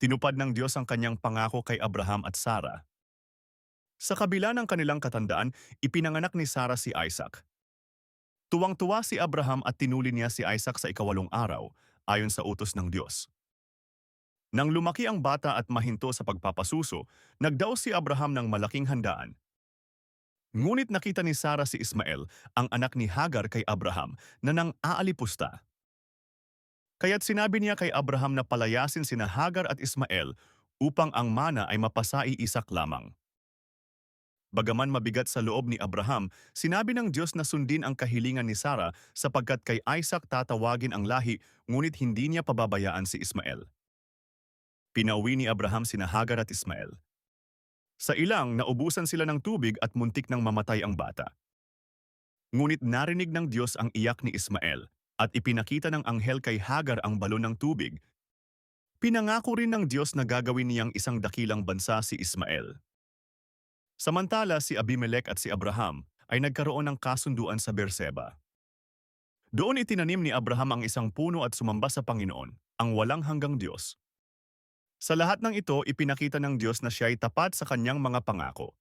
tinupad ng Diyos ang kanyang pangako kay Abraham at Sarah. Sa kabila ng kanilang katandaan, ipinanganak ni Sarah si Isaac. Tuwang-tuwa si Abraham at tinuli niya si Isaac sa ikawalong araw, ayon sa utos ng Diyos. Nang lumaki ang bata at mahinto sa pagpapasuso, nagdaos si Abraham ng malaking handaan. Ngunit nakita ni Sarah si Ismael, ang anak ni Hagar kay Abraham, na nang aalipusta. Kaya't sinabi niya kay Abraham na palayasin sina Hagar at Ismael upang ang mana ay mapasai isak lamang. Bagaman mabigat sa loob ni Abraham, sinabi ng Diyos na sundin ang kahilingan ni Sarah sapagkat kay Isaac tatawagin ang lahi ngunit hindi niya pababayaan si Ismael. Pinauwi ni Abraham sina Hagar at Ismael. Sa ilang, naubusan sila ng tubig at muntik nang mamatay ang bata. Ngunit narinig ng Diyos ang iyak ni Ismael at ipinakita ng anghel kay Hagar ang balon ng tubig. Pinangako rin ng Diyos na gagawin niyang isang dakilang bansa si Ismael. Samantala si Abimelech at si Abraham ay nagkaroon ng kasunduan sa Berseba. Doon itinanim ni Abraham ang isang puno at sumamba sa Panginoon, ang walang hanggang Diyos. Sa lahat ng ito, ipinakita ng Diyos na siya ay tapat sa kanyang mga pangako.